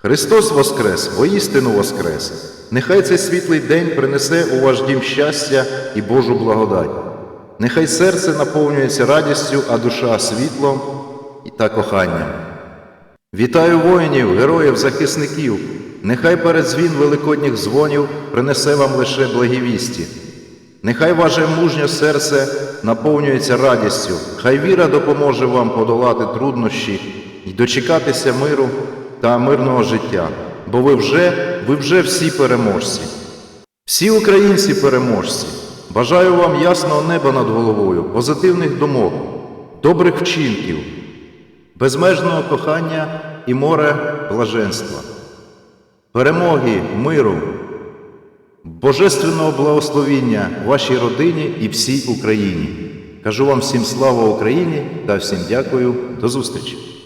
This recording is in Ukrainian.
Христос Воскрес, воістину Воскрес! Нехай цей світлий день принесе у ваш дім щастя і Божу благодать. Нехай серце наповнюється радістю, а душа світлом та коханням. Вітаю воїнів, героїв, захисників! Нехай передзвін великодніх дзвонів принесе вам лише благі вісті. Нехай ваше мужнє серце наповнюється радістю, хай віра допоможе вам подолати труднощі і дочекатися миру та мирного життя, бо ви вже, ви вже всі переможці. Всі українці переможці. Бажаю вам ясного неба над головою, позитивних думок, добрих вчинків, безмежного кохання і море блаженства, перемоги, миру, божественного благословіння вашій родині і всій Україні. Кажу вам всім слава Україні та всім дякую. До зустрічі!